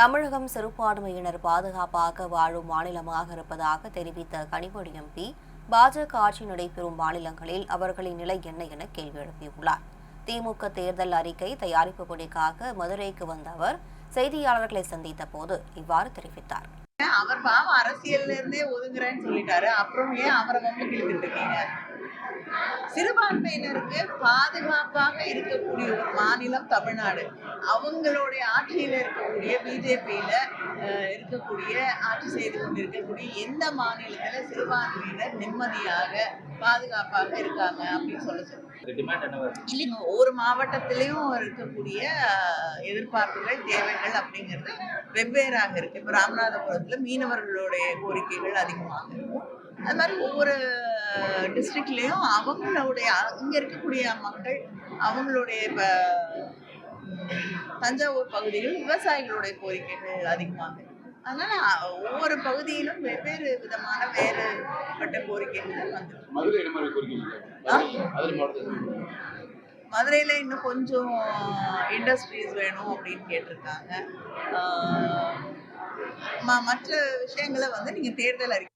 தமிழகம் சிறுபான்மையினர் பாதுகாப்பாக வாழும் மாநிலமாக இருப்பதாக தெரிவித்த கனிமொழி எம்பி பாஜக ஆட்சி நடைபெறும் மாநிலங்களில் அவர்களின் நிலை என்ன என கேள்வி எழுப்பியுள்ளார். திமுக தேர்தல் அறிக்கை தயாரிப்பு பணிக்காக மதுரைக்கு வந்த அவர் செய்தியாளர்களை சந்தித்த போது இவ்வாறு தெரிவித்தார். அவர் பாவம் அரசியல் இருந்தே ஒதுங்குறேன்னு சொல்லிட்டாரு. அப்புறம் ஏன் அவரை வந்து கிழக்கிட்டு இருக்கீங்க? சிறுபான்மையினருக்கு பாதுகாப்பாக இருக்கக்கூடிய ஒரு மாநிலம் தமிழ்நாடு. அவங்களுடைய ஆட்சியில இருக்கக்கூடிய பிஜேபியில இருக்கக்கூடிய ஆட்சி செய்து கொண்டிருக்கக்கூடிய எந்த மாநிலத்துல சிறுபான்மையினர் நிம்மதியாக பாதுகாப்பாக இருக்காங்க அப்படின்னு சொல்ல சொல்லுங்க ஒவ்வொரு மாவட்டத்திலையும் இருக்கக்கூடிய எதிர்பார்ப்புகள் தேவைகள் அப்படிங்கிறது வெவ்வேறாக இருக்கு. இப்போ ராமநாதபுரத்துல மீனவர்களுடைய கோரிக்கைகள் அதிகமாக இருக்கும். அது மாதிரி ஒவ்வொரு டிஸ்ட்ரிக்ட்லேயும் அவங்களுடைய இங்க இருக்கக்கூடிய மக்கள் அவங்களுடைய இப்போ தஞ்சாவூர் பகுதியில் விவசாயிகளுடைய கோரிக்கைகள் அதிகமாக இருக்கு. அதனால ஒவ்வொரு பகுதியிலும் வெவ்வேறு விதமான வேறுபட்ட கோரிக்கைகள் வந்து மதுரையில் இன்னும் கொஞ்சம் இண்டஸ்ட்ரீஸ் வேணும் அப்படின்னு கேட்டிருக்காங்க. மற்ற விஷயங்களை வந்து நீங்கள் தேர்தல் அறிக்கை